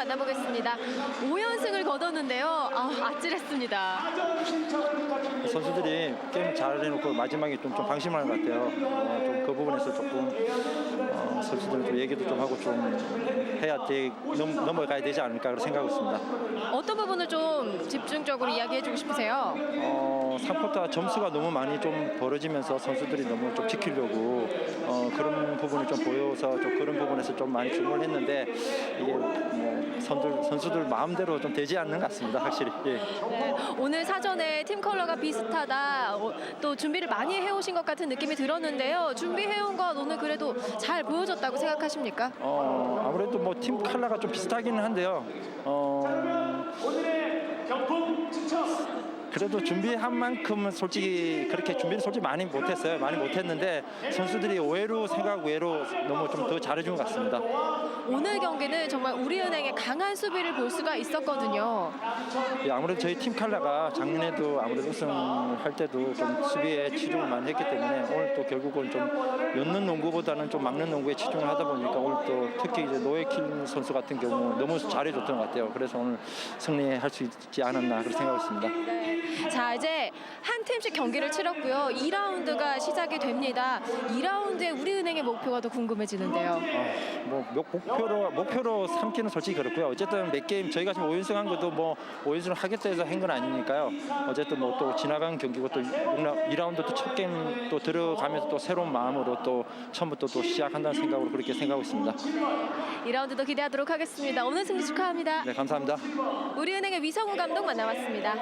만나보겠습니다. 5연승을 거뒀는데요. 아, 아찔했습니다. 선수들이 게임 잘 해놓고 마지막에 좀, 좀 방심하는 것 같아요. 어, 좀그 부분에서 조금 어, 선수들 좀 얘기도 좀 하고 좀 해야 돼 넘, 넘어가야 되지 않을까 그런 생각하고 있습니다. 어떤 부분을 좀 집중적으로 이야기해주고 싶으세요? 어, 3쿼터 점수가 너무 많이 좀 벌어지면서 선수들이 너무 좀 지키려고 어, 그런 부분을 좀 보여서 좀 그런 부분에서 좀 많이 주목을 했는데 이게 뭐 선들, 선수들 마음대로 좀 되지 않는 것 같습니다. 확실히. 예. 네, 오늘 사전에 팀 컬러가 비슷하다. 어, 또 준비를 많이 해오신 것 같은 느낌이 들었는데요. 준비해온 것 오늘 그래도 잘 보여줬다고 생각하십니까? 어, 아무래도 뭐 팀 컬러가 좀 비슷하기는 한데요. 어, 그래도 준비한 만큼은 솔직히 그렇게 준비를 솔직히 많이 못했어요. 많이 못했는데 선수들이 오해로 생각 외로 너무 좀 더 잘해준 것 같습니다. 오늘 경기는 정말 우리은행의 강한 수비를 볼 수가 있었거든요. 예, 아무래도 저희 팀 컬러가 작년에도 아무래도 우승할 때도 좀 수비에 치중을 많이 했기 때문에 오늘 또 결국은 좀연 농구보다는 좀 막는 농구에 치중을 하다 보니까 오늘 또 특히 이제 노예킬 선수 같은 경우 너무 잘해줬던 것 같아요. 그래서 오늘 승리할 수 있지 않았나 그렇게 생각하고 있습니다. 자 이제 한 팀씩 경기를 치렀고요. 2라운드가 시작이 됩니다. 2라운드의 우리은행의 목표가 더 궁금해지는데요. 어, 뭐 목- 목표로 목표로 삼기는 솔직히 그렇고요. 어쨌든 몇 게임 저희가 지금 5연승 한 것도 뭐 5연승을 하겠다 해서 한 건 아니니까요. 어쨌든 뭐 또 지나간 경기고 또 2라운드 또 첫 게임 또 들어가면서 또 새로운 마음으로 또 처음부터 또 시작한다는 생각으로 그렇게 생각하고 있습니다. 2라운드도 기대하도록 하겠습니다. 오늘 승리 축하합니다. 네, 감사합니다. 우리은행의 위성우 감독 만나봤습니다.